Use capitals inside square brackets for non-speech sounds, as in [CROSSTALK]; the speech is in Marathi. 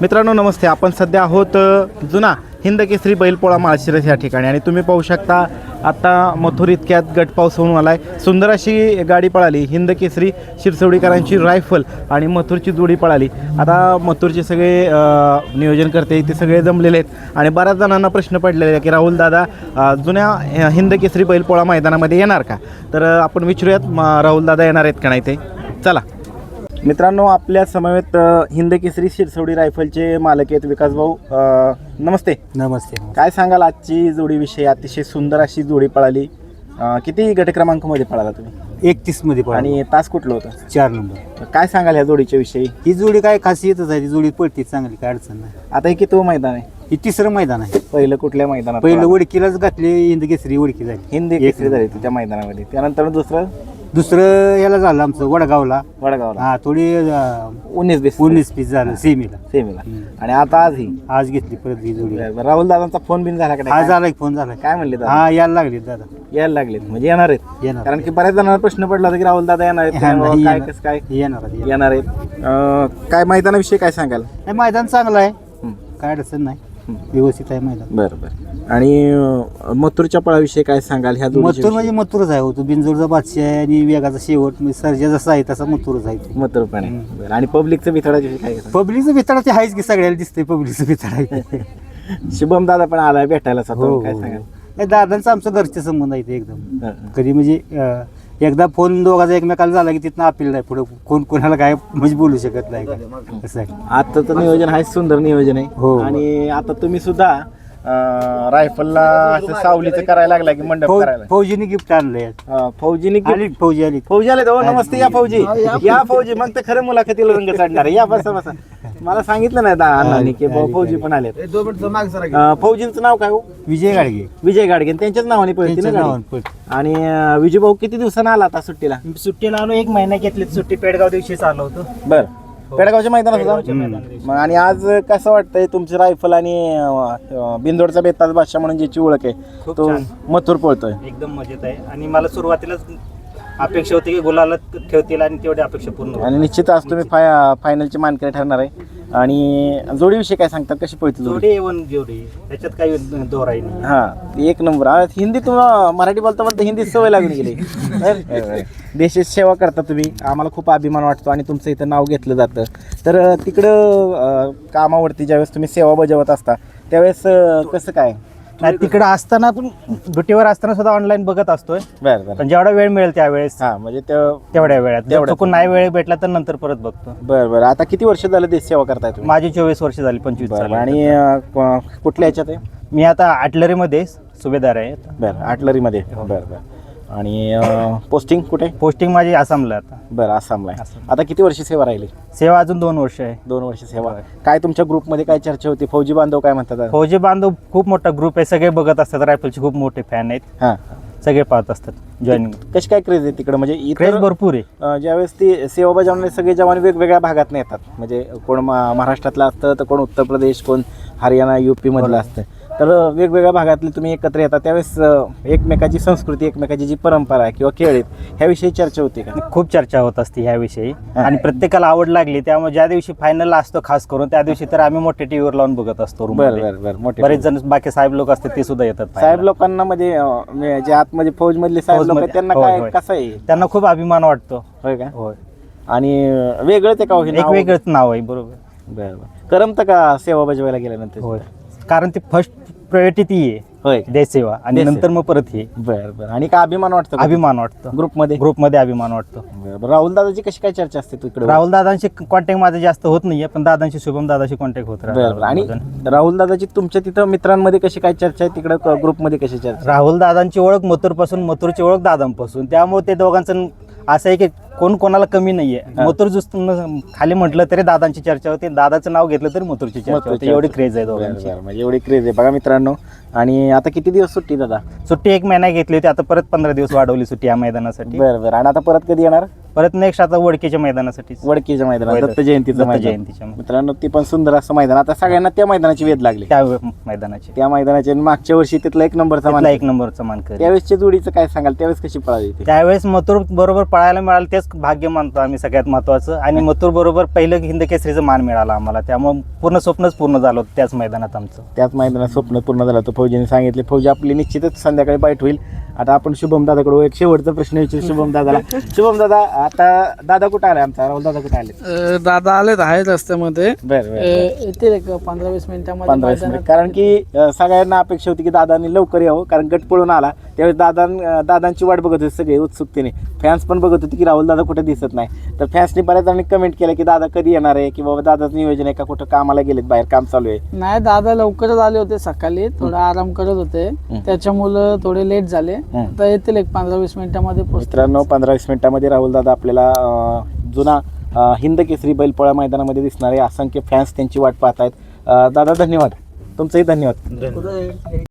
मित्रांनो नमस्ते. आपण सध्या आहोत जुना हिंद केसरी बैलपोळा माळशिरस या ठिकाणी. आणि तुम्ही पाहू शकता आत्ता मथुर इतक्यात गटपाऊस होऊन आला आहे सुंदर अशी गाडी पळाली. हिंद केसरी शिरसवडीकरांची रायफल आणि मथुरची जोडी पळाली. आता मथुरचे सगळे नियोजन करते. ते सगळे जमलेले आहेत. आणि बऱ्याच जणांना प्रश्न पडलेले आहे की राहुल दादा जुन्या हिंदकेसरी हिंद केसरी बैलपोळा मैदानामध्ये येणार का? तर आपण विचारूयात राहुल दादा येणार आहेत का नाही ते. चला. मित्रांनो आपल्या समवेत अ, हिंद केसरी शिरसवडी रायफलचे मालक आहेत विकास भाऊ. अ, नमस्ते. नमस्ते काय सांगाल आजची जोडीविषयी अतिशय सुंदर अशी जोडी पळाली. अ, किती गट क्रमांकमध्ये पळाला तुम्ही? एकतीसमध्ये पण आणि तास कुठलं होतं? चार नंबर. काय सांगाल ह्या जोडीच्या विषयी? ही जोडी काय खासियतच आहे ती जोडी पडते चांगली काय अडचण नाही. आता हे किती मैदान आहे? ही तिसरं मैदान आहे. पहिलं कुठल्या मैदानात पहिलं पळाला? उडकीलाच घातली हिंद केसरी उडकी झाली. हिंद केसरी झाली होती त्या मैदानामध्ये. त्यानंतर दुसरं? दुसरं याला झालं आमचं वडगावला. वडगावला. हा थोडी अं, उन्नीस बीस उन्नीस पीस झालं सेमीला सेमीला हम्म. आणि आता आज ही? आज घेतली परत ही जोडी. राहुल दादांचा फोन बिन झाला का नाही? झाला एक फोन झाला. काय म्हणले दादा? हा यायला लागली दादा. यायला लागलेत. म्हणजे येणार आहेत. येणार. कारण की बऱ्याच जणांना प्रश्न पडला होता की राहुल दादा येणार आहेत हा? नाही? काय येणार. कसं काय? येणार येणार. आहेत. अं, काय मैदानाविषयी काय सांगाल? नाही मैदान चांगलं आहे. हं, काय अडचण नाही. व्यवस्थित आहे मैदान बरं बरं आणि अं, मथुरच्या पळाविषयी काय सांगाल ह्या मथुर म्हणजे मथुरच आहे हो तो बिनजोडचा बादशाह आहे आणि वेगाचा शेवट म्हणजे सर्जा जसा आहे तसा मथुरच आहे तो. मथुर पण आहे. बरं आणि पब्लिकचं विथळाविषयी काय सांगाल? पब्लिकचं भितडा ते आहेच की सगळ्याला दिसतंय पब्लिकचं भितडा [LAUGHS] शुभम दादा पण आलाय भेटायला हो, स्वतः हो, काय हो. सांगाल दादांचा आमचा घरचे संबंध आहे ते एकदम हं, हं. कधी म्हणजे अं, एकदा फोन दोघाचा एकमेकाला झाला की तिथनं अपील नाही पुढे. कोण कोणाला काय म्हणजे बोलू शकत नाही. काय असं आहे. आताचं नियोजन आहे सुंदर नियोजन आहे. हो. आणि आता तुम्ही सुद्धा अं, रायफलला असं सावलीचं करायला लागला की मंडप करायला फौजीने गिफ्ट आणलंय. अं, फौजीने gift- आली फौजी आली फौजी आले हो नमस्ते या फौजी. या फौजी. मग तर खरं मुलाखतीला रंग चढणार. आहे. या बसा बसा. मला सांगितलं नाही दा अण्णांनी की बुवा फौजी पण आले फौजींचं नाव काय हो? विजय गाडगे. विजय गाडगे. त्यांच्याच नावाने पळते ना त्यांच्या गाडी? नावानं पळते. आणि अं, विजय भाऊ किती दिवसानं आला आता सुट्टीला? सुट्टीला आलो एक महिना घेतली सुट्टी. पेडगाव दिवशी आलो होतो. बर. पेडगावच्या मैदानात होता. मग आणि आज कसं वाटतंय तुमची रायफल आणि अं, बिंदोडचा बेताज बादशाह म्हणून ज्याची ओळख आहे खूप तो छान. मथुर पळतोय. एकदम मजेत आहे. आणि मला सुरुवातीलाच अपेक्षा होती की गुलाला ठेवतील आणि तेवढी अपेक्षा पूर्ण होईल. आणि निश्चित आज तुम्ही फाय फायनलचे मानकरी ठरणार आहे. आणि जोडीविषयी काय सांगतात? कशी पळते जोडी? जोडी एवन जोडी. त्याच्यात काही दोराई नाही. हा एक नंबर. आ, हिंदी तुम्हाला मराठी बोलता बोलता हिंदी सवय लागून गेली. [LAUGHS] देशाची सेवा करता तुम्ही. आम्हाला खूप अभिमान वाटतो आणि तुमचं इथं नाव घेतलं जातं. तर अ, तिकडं अ, कामावरती ज्यावेळेस तुम्ही सेवा बजावत असता त्यावेळेस अ, कसं काय? नाही तिकडं असताना पण ड्युटीवर असताना सुद्धा ऑनलाईन बघत असतोय. बरं बरं. पण जेवढा वेळ मिळेल त्यावेळेस. हा म्हणजे ते- तेवढ्या वेळात. जर. चुकून नाही वेळ भेटला तर नंतर परत बघतो. बरं बरं. आता किती वर्ष झालं देश सेवा करताय तुम्ही? माझी चोवीस वर्ष झाली पंचवीस बरं. आणि अ, क- कुठल्या ह्याच्यात आहे? मी आता आटलरीमध्ये सुभेदार आहे. बरं आटलरीमध्ये हो. बरं बरं. आणि पोस्टिंग कुठे? पोस्टिंग माझी आसामला आता. बरं आसामला आहे. आसाम. आता किती वर्ष सेवा राहिली? सेवा अजून दोन वर्ष आहे. दोन वर्ष सेवा. काय तुमच्या ग्रुपमध्ये काय चर्चा होती? फौजी बांधव काय म्हणतात फौजी बांधव खूप मोठा ग्रुप आहे. सगळे बघत असतात. रायफलचे खूप मोठे फॅन आहेत. हां. सगळे पाहत असतात. जॉईनिंग कशी काय क्रेज आहे तिकडं? म्हणजे क्रेज इतर भरपूर आहे. अं, ज्यावेळेस ती सेवा बजावणारे सगळे जवान वेगवेगळ्या भागात येतात. म्हणजे कोण मा- महाराष्ट्रातलं असतं तर कोण उत्तर प्रदेश कोण हरियाणा युपी मधलं असतं. तर वेगवेगळ्या भागातले तुम्ही एकत्र येतात त्यावेळेस एकमेकाची संस्कृती एकमेकाची जी परंपरा आहे किंवा खेळ आहेत ह्याविषयी चर्चा होती का? खूप चर्चा होत असते ह्याविषयी. आणि प्रत्येकाला आवड लागली त्यामुळे ज्या दिवशी फायनल असतो खास करून त्या दिवशी तर आम्ही मोठे टीव्हीवर लावून बघत असतो room बरं मध्ये. बरं बरं मोठे बरेच जण बाकी साहेब लोक असतात ते सुद्धा येतात साहेब. लोकांना म्हणजे म्हणजे जे आतमध्ये फौज मधले साहेब लोक त्यांना काय. कसं आहे? त्यांना खूप अभिमान वाटतो. होय का? होय. आणि वेगळंच हो एक? वेगळंच नाव आहे बरोबर. बरं बरं. करमतं का सेवा बजावायला गेल्यानंतर? कारण ती फर्स्ट प्रायोरिटी ती आहे. होय. सेवा. आणि नंतर मग परत हे. बरं बरं. आणि का अभिमान वाटतो का? अभिमान वाटतो. ग्रुपमध्ये? ग्रुपमध्ये अभिमान वाटतो. राहुल दादाची कशी काय चर्चा असते तू इकडे? राहुल दादांशी कॉन्टॅक्ट माझा जास्त होत नाहीये पण दादांशी शुभम दादाशी कॉन्टॅक्ट होत बरं बरं. आणि राहतो राहुल दादाची तुमच्या तिथं मित्रांमध्ये कशी काय चर्चा आहे? तिकडं ग्रुपमध्ये कशी चर्चा राहुल दादांची ओळख मथुरपासून मथुरची ओळख दादांपासून. त्यामुळे ते दोघांचं असं आहे की कोण कोणाला कमी नाहीये. मथुर जुस्त खाली म्हटलं तरी दादांची चर्चा होते. दादाचं नाव घेतलं तरी मथुरची चर्चा होते. एवढी क्रेज आहे दोघांची. म्हणजे एवढी क्रेज आहे. बघा मित्रांनो आणि आता किती दिवस सुट्टी दादा? सुट्टी एक महिना घेतली होती. आता परत पंधरा दिवस वाढवली सुट्टी या मैदानासाठी. बरं बरं. आणि आता परत कधी येणार? परत नेक्स्ट आता वडकीच्या मैदानासाठी. वडकीच्या मैदानात. होय, दत्त जयंतीचं मैदान. जयंतीच्या मैदान. मित्रांनो ती पण सुंदर असं मैदान. आता सगळ्यांना त्या मैदानाची वेध लागली. त्या मैदानाची. त्या मैदानाचे मागच्या वर्षी तिथला एक नंबरचा मान एक नंबरचा मानकर. त्यावेळेसच्या जोडीचं काय सांगाल? त्यावेळेस कशी पळाली त्यावेळेस मथुर बरोबर पळायला मिळालं. तेच तेवढंच भाग्य मानतो आम्ही सगळ्यात महत्वाचं. आणि मथुर बरोबर पहिलं हिंद केसरीचं मान मिळाला आम्हाला. त्यामुळे पूर्ण स्वप्नच पूर्ण झालं होतं त्याच मैदानात आमचं. त्याच मैदानात स्वप्न पूर्ण झालं तर फौजीने सांगितले फौजी आपली निश्चितच संध्याकाळी बाईट होईल. आता आपण शुभम दादाकडे एक शेवटचा प्रश्न विचारू शुभम दादाला शुभम दादा आता दादा कुठं आले आमचा? राहुल दादा कुठे आले अ, दादा आलेत आहेत रस्त्यामध्ये. बरं अ, बरं. येतील एक पंधरा वीस मिनिटामध्ये पंधरा वीस मिनिट. कारण की अं, सगळ्यांना अपेक्षा होती की दादांनी लवकर यावं कारण गट पळून आला. त्यावेळेस दादा दादांची वाट बघत होते सगळे उत्सुकतेने. फॅन्स पण बघत होते की राहुल दादा कुठे दिसत नाही. तर फॅन्सनी बऱ्याच जणांनी कमेंट केलं की दादा कधी येणार आहे की बाबा दादाचं नियोजन आहे का कुठं कामाला गेलेत बाहेर काम चालू आहे? नाही दादा लवकरच आले होते सकाळी थोडा आराम करत होते. त्याच्यामुळं थोडे लेट झाले. हम्म. आता येतील एक पंधरा वीस मिनिटामध्ये पोहोचतील. मित्रांनो पंधरा वीस मिनिटामध्ये राहुल दादा आपल्याला अं, जुना अं, हिंद केसरी बैलपोळा मैदानामध्ये दिसणारे असंख्य फॅन्स त्यांची वाट पाहत आहेत दादा धन्यवाद. तुमचंही धन्यवाद.